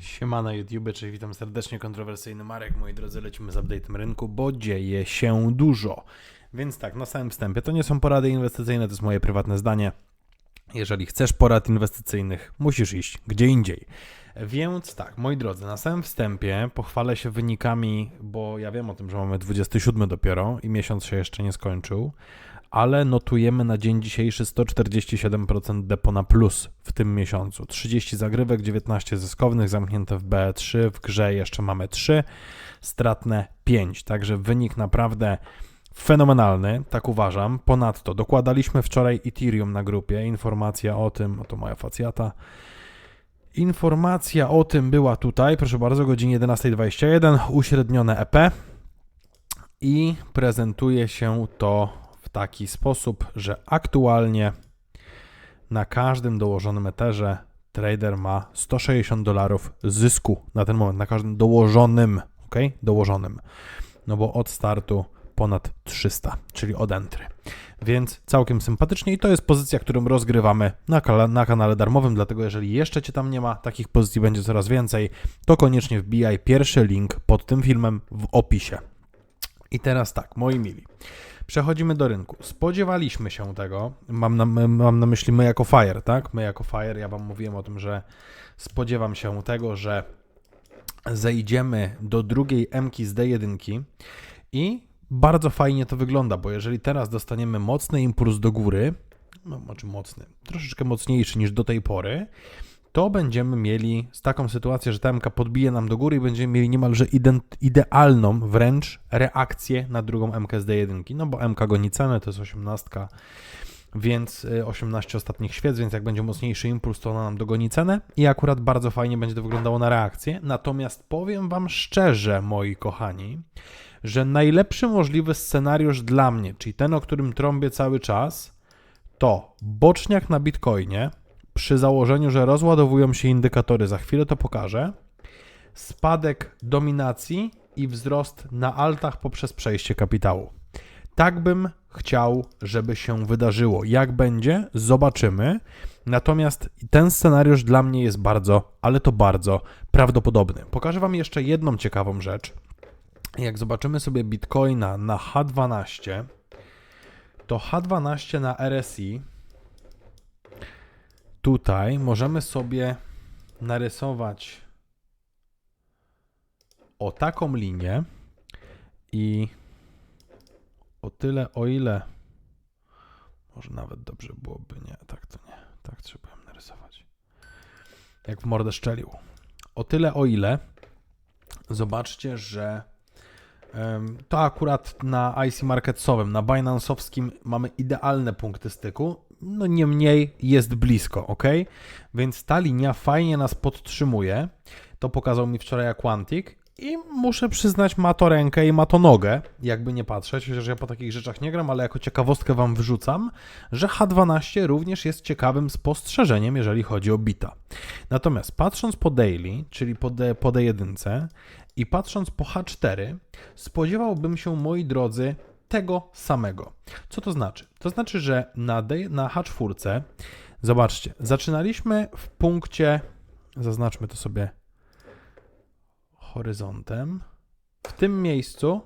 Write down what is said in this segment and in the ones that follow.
Siemano YouTube, czyli witam serdecznie, kontrowersyjny Marek, moi drodzy, lecimy z update'em rynku, bo dzieje się dużo. Więc tak, na samym wstępie, to nie są porady inwestycyjne, to jest moje prywatne zdanie. Jeżeli chcesz porad inwestycyjnych, musisz iść gdzie indziej. Więc tak, moi drodzy, na samym wstępie pochwalę się wynikami, bo ja wiem o tym, że mamy 27 dopiero i miesiąc się jeszcze nie skończył, ale notujemy na dzień dzisiejszy 147% depo na plus w tym miesiącu. 30 zagrywek, 19 zyskownych, zamknięte w BE3, w grze jeszcze mamy 3, stratne 5. Także wynik naprawdę fenomenalny, tak uważam. Ponadto dokładaliśmy wczoraj Ethereum na grupie, informacja o tym, oto moja facjata. Informacja o tym była tutaj, proszę bardzo, godzinie 11.21, uśrednione EP i prezentuje się to w taki sposób, że aktualnie na każdym dołożonym eterze trader ma 160 dolarów zysku na ten moment, na każdym dołożonym, ok? Dołożonym. No bo od startu ponad 300, czyli od entry. Więc całkiem sympatycznie i to jest pozycja, którą rozgrywamy na, na kanale darmowym, dlatego jeżeli jeszcze Cię tam nie ma, takich pozycji będzie coraz więcej, to koniecznie wbijaj pierwszy link pod tym filmem w opisie. I teraz tak, moi mili. Przechodzimy do rynku. Spodziewaliśmy się tego, mam na, mam na myśli my jako Fire, tak? My jako Fire, ja Wam mówiłem o tym, że spodziewam się tego, że zejdziemy do drugiej Mki z D1 i bardzo fajnie to wygląda, bo jeżeli teraz dostaniemy mocny impuls do góry, no znaczy mocny, troszeczkę mocniejszy niż do tej pory, to będziemy mieli taką sytuację, że ta MK podbije nam do góry i będziemy mieli niemalże idealną wręcz reakcję na drugą MK z D1. No bo MK goni cenę, to jest 18, więc y, 18 ostatnich świec, więc jak będzie mocniejszy impuls, to ona nam dogoni cenę i akurat bardzo fajnie będzie to wyglądało na reakcję. Natomiast powiem Wam szczerze, moi kochani, że najlepszy możliwy scenariusz dla mnie, czyli ten, o którym trąbię cały czas, to boczniak na Bitcoinie, przy założeniu, że rozładowują się indykatory, za chwilę to pokażę, spadek dominacji i wzrost na altach poprzez przejście kapitału. Tak bym chciał, żeby się wydarzyło. Jak będzie, zobaczymy. Natomiast ten scenariusz dla mnie jest bardzo, ale to bardzo prawdopodobny. Pokażę Wam jeszcze jedną ciekawą rzecz. Jak zobaczymy sobie Bitcoina na H12, to H12 na RSI tutaj możemy sobie narysować o taką linię i o tyle, o ile może nawet dobrze byłoby, nie, tak to nie, tak trzeba narysować. Jak w mordę szczelił. O tyle, o ile zobaczcie, że to akurat na IC Marketsowym, na Binance'owskim mamy idealne punkty styku, no niemniej jest blisko, ok? Więc ta linia fajnie nas podtrzymuje. To pokazał mi wczoraj Quantic i muszę przyznać, ma to rękę i ma to nogę, jakby nie patrzeć, chociaż ja po takich rzeczach nie gram, ale jako ciekawostkę wam wrzucam, że H12 również jest ciekawym spostrzeżeniem, jeżeli chodzi o bita. Natomiast patrząc po daily, czyli po, D, po D1 i patrząc po H4, spodziewałbym się, moi drodzy, tego samego. Co to znaczy? To znaczy, że na, D, na H4, zobaczcie, zaczynaliśmy w punkcie, zaznaczmy to sobie horyzontem. W tym miejscu,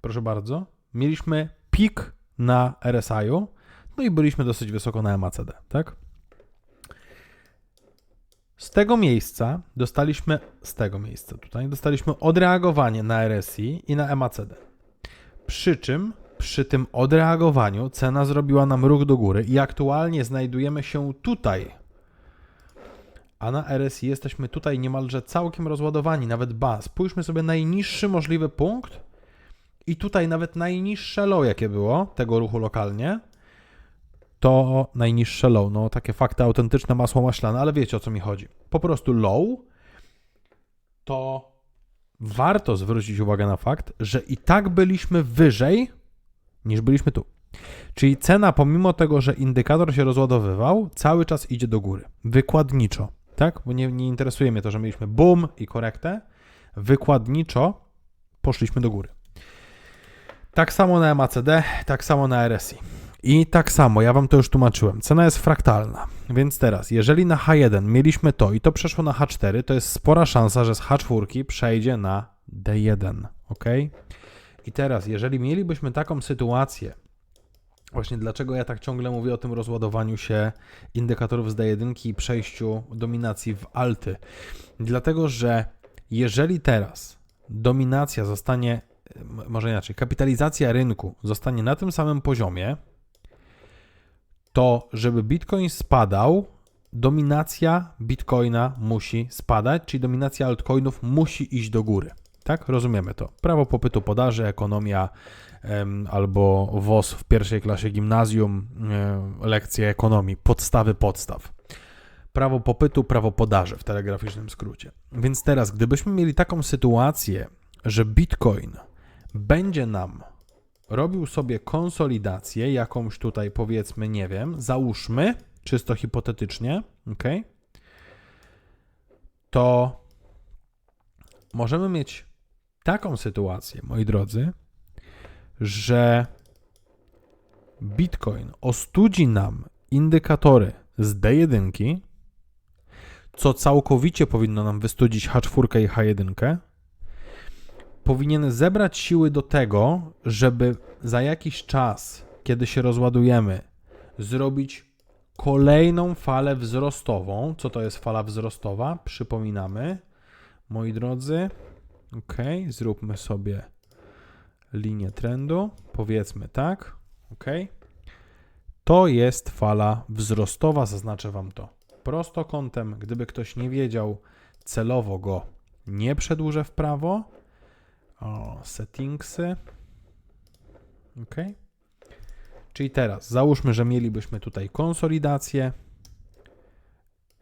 proszę bardzo, mieliśmy pik na RSI-u, no i byliśmy dosyć wysoko na MACD, tak? Z tego miejsca dostaliśmy, z tego miejsca tutaj, dostaliśmy odreagowanie na RSI i na MACD. Przy czym przy tym odreagowaniu cena zrobiła nam ruch do góry i aktualnie znajdujemy się tutaj. A na RSI jesteśmy tutaj niemalże całkiem rozładowani, nawet ba. Spójrzmy sobie najniższy możliwy punkt i tutaj nawet najniższe low, jakie było tego ruchu lokalnie, to najniższe low. No takie fakty autentyczne, masło maślane, ale wiecie o co mi chodzi. Po prostu low to warto zwrócić uwagę na fakt, że i tak byliśmy wyżej niż byliśmy tu. Czyli cena, pomimo tego, że indykator się rozładowywał, cały czas idzie do góry. Wykładniczo, tak? Bo nie, nie interesuje mnie to, że mieliśmy boom i korektę. Wykładniczo poszliśmy do góry. Tak samo na MACD, tak samo na RSI. I tak samo, ja Wam to już tłumaczyłem, cena jest fraktalna. Więc teraz, jeżeli na H1 mieliśmy to i to przeszło na H4, to jest spora szansa, że z H4 przejdzie na D1, ok? I teraz, jeżeli mielibyśmy taką sytuację, właśnie dlaczego ja tak ciągle mówię o tym rozładowaniu się indykatorów z D1 i przejściu dominacji w alty, dlatego że jeżeli teraz dominacja zostanie, może inaczej, kapitalizacja rynku zostanie na tym samym poziomie, to żeby Bitcoin spadał, dominacja Bitcoina musi spadać, czyli dominacja altcoinów musi iść do góry. Tak? Rozumiemy to. Prawo popytu podaży, ekonomia albo WOS w pierwszej klasie gimnazjum, e, lekcje ekonomii, podstawy podstaw. Prawo popytu, prawo podaży w telegraficznym skrócie. Więc teraz, gdybyśmy mieli taką sytuację, że Bitcoin będzie nam robił sobie konsolidację, jakąś tutaj powiedzmy, nie wiem, załóżmy, czysto hipotetycznie, ok? To możemy mieć taką sytuację, moi drodzy, że Bitcoin ostudzi nam indykatory z D1, co całkowicie powinno nam wystudzić H4 i H1, powinien zebrać siły do tego, żeby za jakiś czas, kiedy się rozładujemy, zrobić kolejną falę wzrostową. Co to jest fala wzrostowa? Przypominamy, moi drodzy. Ok, zróbmy sobie linię trendu. Powiedzmy tak. Ok. To jest fala wzrostowa, zaznaczę Wam to prostokątem. Gdyby ktoś nie wiedział, celowo go nie przedłużę w prawo. O, settingsy. OK. Czyli teraz załóżmy, że mielibyśmy tutaj konsolidację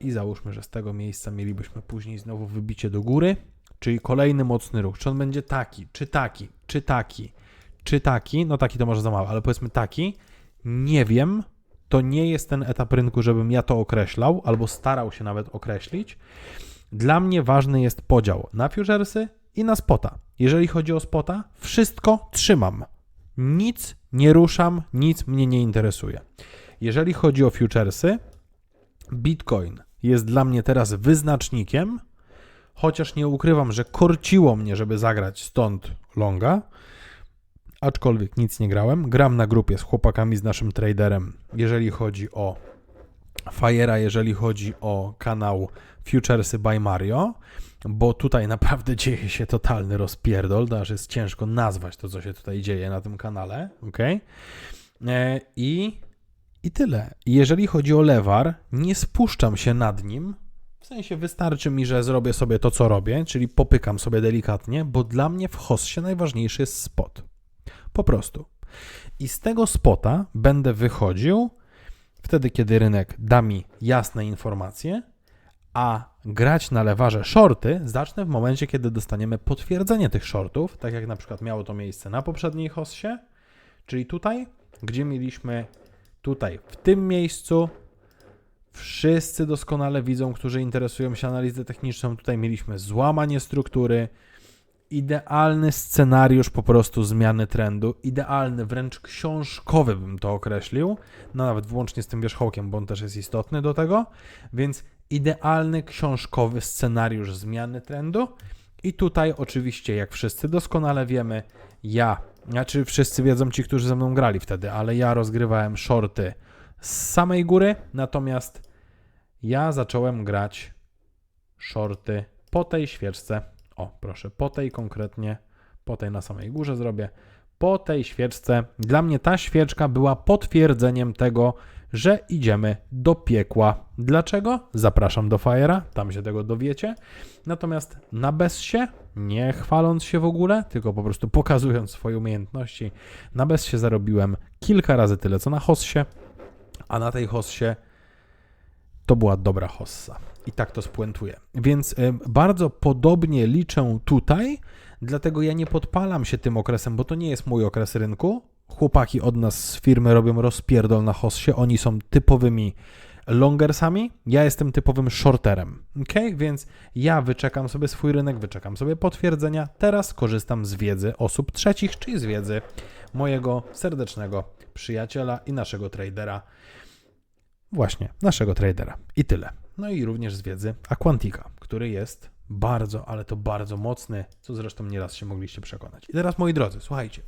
i załóżmy, że z tego miejsca mielibyśmy później znowu wybicie do góry, czyli kolejny mocny ruch. Czy on będzie taki, czy taki, czy taki, czy taki, no taki to może za mało, ale powiedzmy taki, nie wiem, to nie jest ten etap rynku, żebym ja to określał, albo starał się nawet określić. Dla mnie ważny jest podział na futuresy i na spota. Jeżeli chodzi o spota, wszystko trzymam. Nic nie ruszam, nic mnie nie interesuje. Jeżeli chodzi o futuresy, Bitcoin jest dla mnie teraz wyznacznikiem, chociaż nie ukrywam, że korciło mnie, żeby zagrać stąd longa, aczkolwiek nic nie grałem. Gram na grupie z chłopakami, z naszym traderem, jeżeli chodzi o Fire'a, jeżeli chodzi o kanał Futuresy by Mario, bo tutaj naprawdę dzieje się totalny rozpierdol, to aż jest ciężko nazwać to, co się tutaj dzieje na tym kanale, ok? E, I, I tyle. Jeżeli chodzi o lewar, nie spuszczam się nad nim, w sensie wystarczy mi, że zrobię sobie to, co robię, czyli popykam sobie delikatnie, bo dla mnie w hossie najważniejszy jest spot. Po prostu. I z tego spota będę wychodził wtedy, kiedy rynek da mi jasne informacje, a grać na lewarze shorty zacznę w momencie, kiedy dostaniemy potwierdzenie tych shortów, tak jak na przykład miało to miejsce na poprzedniej hossie, czyli tutaj, gdzie mieliśmy tutaj, w tym miejscu, wszyscy doskonale widzą, którzy interesują się analizą techniczną, tutaj mieliśmy złamanie struktury, idealny scenariusz po prostu zmiany trendu, idealny, wręcz książkowy bym to określił, no nawet włącznie z tym wierzchołkiem, bo on też jest istotny do tego, więc idealny książkowy scenariusz zmiany trendu. I tutaj oczywiście, jak wszyscy doskonale wiemy, ja, znaczy wszyscy wiedzą ci, którzy ze mną grali wtedy, ale ja rozgrywałem shorty z samej góry, natomiast ja zacząłem grać shorty po tej świeczce o, proszę, po tej konkretnie, po tej na samej górze zrobię. Po tej świeczce, dla mnie ta świeczka była potwierdzeniem tego, że idziemy do piekła. Dlaczego? Zapraszam do Fire'a, tam się tego dowiecie. Natomiast na bezsie, nie chwaląc się w ogóle, tylko po prostu pokazując swoje umiejętności, na bezsie zarobiłem kilka razy tyle co na hossie, a na tej hossie to była dobra hossa. I tak to spuentuję. Więc y, bardzo podobnie liczę tutaj, dlatego ja nie podpalam się tym okresem, bo to nie jest mój okres rynku. Chłopaki od nas z firmy robią rozpierdol na hossie, oni są typowymi longersami, ja jestem typowym shorterem. Ok, więc ja wyczekam sobie swój rynek, wyczekam sobie potwierdzenia. Teraz korzystam z wiedzy osób trzecich, czyli z wiedzy mojego serdecznego przyjaciela i naszego tradera. Właśnie, naszego tradera. I tyle. No i również z wiedzy Aquantica, który jest bardzo, ale to bardzo mocny, co zresztą nieraz się mogliście przekonać. I teraz, moi drodzy, słuchajcie.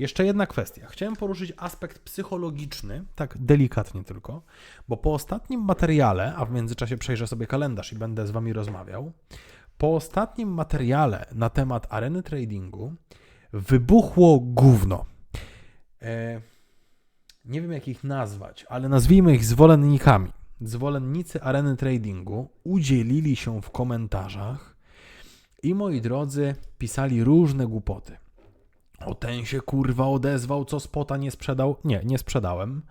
Jeszcze jedna kwestia. Chciałem poruszyć aspekt psychologiczny, tak delikatnie tylko, bo po ostatnim materiale, a w międzyczasie przejrzę sobie kalendarz i będę z Wami rozmawiał, po ostatnim materiale na temat areny tradingu wybuchło gówno. E, nie wiem jak ich nazwać, ale nazwijmy ich zwolennikami. Zwolennicy areny tradingu udzielili się w komentarzach i moi drodzy pisali różne głupoty. O ten się kurwa odezwał, co spota nie sprzedał. Nie, nie sprzedałem.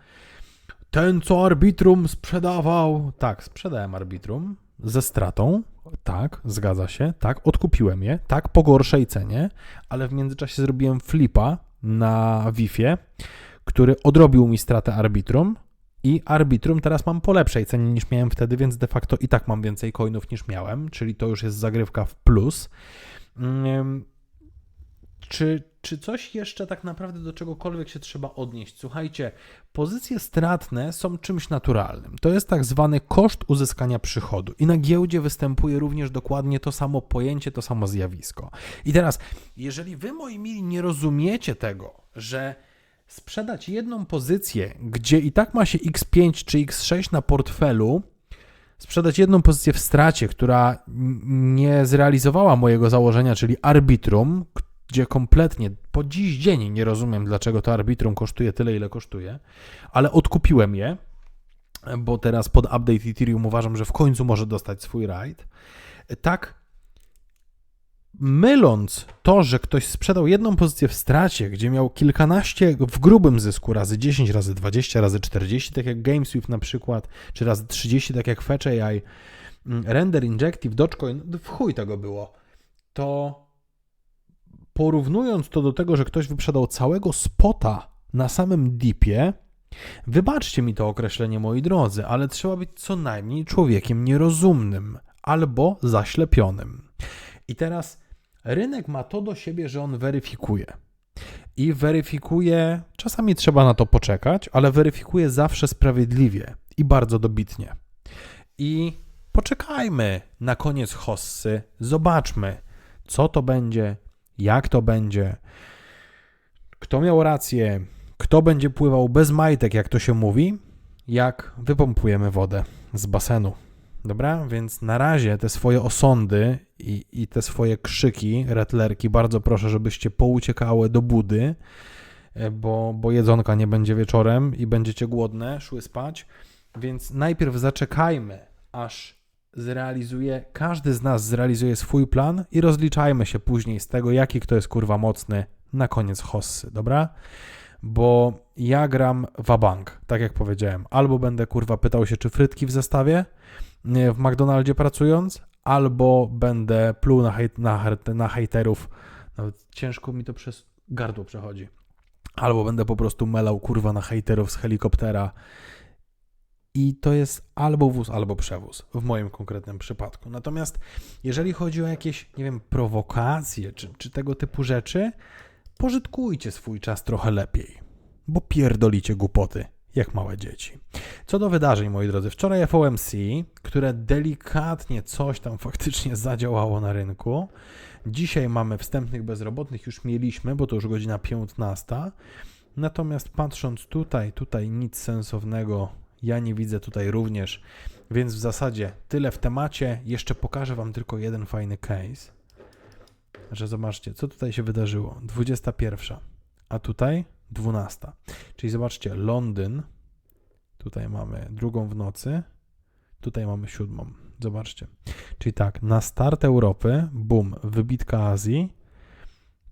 Ten, co arbitrum sprzedawał. Tak, sprzedałem arbitrum ze stratą. Tak, zgadza się. Tak, odkupiłem je. Tak, po gorszej cenie, ale w międzyczasie zrobiłem flipa na Wi-Fi, który odrobił mi stratę arbitrum. I arbitrum teraz mam po lepszej cenie niż miałem wtedy, więc de facto i tak mam więcej coinów niż miałem, czyli to już jest zagrywka w plus. Czy, czy coś jeszcze tak naprawdę do czegokolwiek się trzeba odnieść? Słuchajcie, pozycje stratne są czymś naturalnym. To jest tak zwany koszt uzyskania przychodu. I na giełdzie występuje również dokładnie to samo pojęcie, to samo zjawisko. I teraz, jeżeli wy, moi mili, nie rozumiecie tego, że sprzedać jedną pozycję, gdzie i tak ma się X5 czy X6 na portfelu, sprzedać jedną pozycję w stracie, która nie zrealizowała mojego założenia, czyli arbitrum, gdzie kompletnie po dziś dzień nie rozumiem, dlaczego to arbitrum kosztuje tyle, ile kosztuje, ale odkupiłem je, bo teraz pod update Ethereum uważam, że w końcu może dostać swój raid. Tak, myląc to, że ktoś sprzedał jedną pozycję w stracie, gdzie miał kilkanaście w grubym zysku, razy 10, razy 20, razy 40, tak jak GameSwift na przykład, czy razy 30, tak jak Fetch mm, Render Injective, Dogecoin, w chuj tego było, to porównując to do tego, że ktoś wyprzedał całego spota na samym dipie, wybaczcie mi to określenie, moi drodzy, ale trzeba być co najmniej człowiekiem nierozumnym albo zaślepionym. I teraz rynek ma to do siebie, że on weryfikuje. I weryfikuje, czasami trzeba na to poczekać, ale weryfikuje zawsze sprawiedliwie i bardzo dobitnie. I poczekajmy na koniec hossy, zobaczmy, co to będzie, jak to będzie, kto miał rację, kto będzie pływał bez majtek, jak to się mówi, jak wypompujemy wodę z basenu. Dobra, więc na razie te swoje osądy i, i te swoje krzyki, retlerki, bardzo proszę, żebyście pouciekały do budy, e, bo, bo jedzonka nie będzie wieczorem i będziecie głodne, szły spać. Więc najpierw zaczekajmy, aż zrealizuje, każdy z nas zrealizuje swój plan i rozliczajmy się później z tego, jaki kto jest kurwa mocny na koniec hossy, dobra? Bo ja gram wabank, tak jak powiedziałem. Albo będę kurwa pytał się, czy frytki w zestawie w McDonaldzie pracując, albo będę pluł na, hejt, na, na hejterów. Nawet ciężko mi to przez gardło przechodzi. Albo będę po prostu melał kurwa na hejterów z helikoptera i to jest albo wóz, albo przewóz w moim konkretnym przypadku. Natomiast jeżeli chodzi o jakieś, nie wiem, prowokacje czy, czy tego typu rzeczy, pożytkujcie swój czas trochę lepiej, bo pierdolicie głupoty jak małe dzieci. Co do wydarzeń, moi drodzy, wczoraj FOMC, które delikatnie coś tam faktycznie zadziałało na rynku. Dzisiaj mamy wstępnych bezrobotnych, już mieliśmy, bo to już godzina 15. Natomiast patrząc tutaj, tutaj nic sensownego ja nie widzę tutaj również, więc w zasadzie tyle w temacie. Jeszcze pokażę Wam tylko jeden fajny case, że zobaczcie, co tutaj się wydarzyło. 21, a tutaj 12. Czyli zobaczcie, Londyn, tutaj mamy drugą w nocy, tutaj mamy siódmą. Zobaczcie. Czyli tak, na start Europy, boom, wybitka Azji,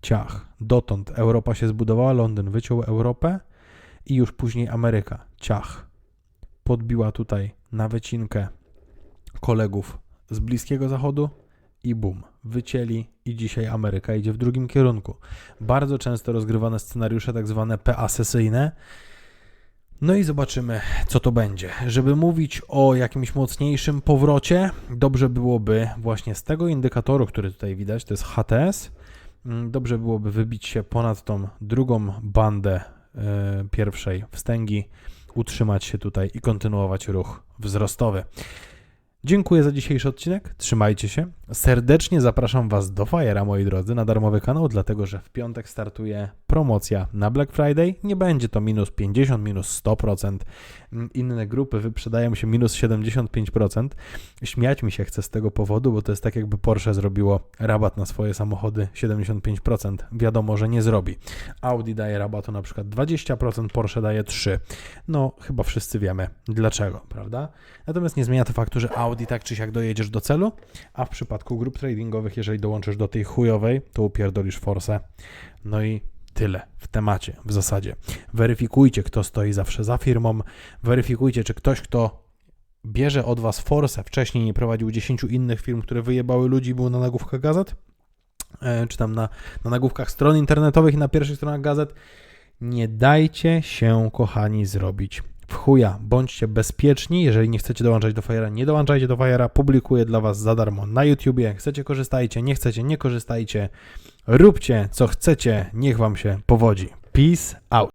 ciach. Dotąd Europa się zbudowała, Londyn wyciął Europę i już później Ameryka, ciach podbiła tutaj na wycinkę kolegów z Bliskiego Zachodu i bum, wycięli i dzisiaj Ameryka idzie w drugim kierunku. Bardzo często rozgrywane scenariusze tak zwane P-asesyjne. No i zobaczymy, co to będzie. Żeby mówić o jakimś mocniejszym powrocie, dobrze byłoby właśnie z tego indykatoru, który tutaj widać, to jest HTS, mm, dobrze byłoby wybić się ponad tą drugą bandę e, pierwszej wstęgi, utrzymać się tutaj i kontynuować ruch wzrostowy. Dziękuję za dzisiejszy odcinek. Trzymajcie się. Serdecznie zapraszam Was do Fire'a, moi drodzy, na darmowy kanał, dlatego że w piątek startuje promocja na Black Friday. Nie będzie to minus 50, minus 100%. Mm, Inne grupy wyprzedają się minus 75%. Śmiać mi się chce z tego powodu, bo to jest tak, jakby Porsche zrobiło rabat na swoje samochody 75%. Wiadomo, że nie zrobi. Audi daje rabatu na przykład 20%, Porsche daje 3%. No, chyba wszyscy wiemy dlaczego, prawda? Natomiast nie zmienia to faktu, że Audi tak czy siak dojedziesz do celu, a w przypadku grup tradingowych, jeżeli dołączysz do tej chujowej, to upierdolisz forsę. No i tyle w temacie, w zasadzie. Weryfikujcie, kto stoi zawsze za firmą, weryfikujcie, czy ktoś, kto bierze od was forsę, wcześniej nie prowadził 10 innych firm, które wyjebały ludzi, był na nagłówkach gazet, e, czy tam na, na nagłówkach stron internetowych i na pierwszych stronach gazet. Nie dajcie się, kochani, zrobić w chuja. Bądźcie bezpieczni. Jeżeli nie chcecie dołączać do Fire'a, nie dołączajcie do Fire'a. Publikuję dla Was za darmo na YouTubie. Chcecie, korzystajcie. Nie chcecie, nie korzystajcie. Róbcie, co chcecie. Niech Wam się powodzi. Peace out.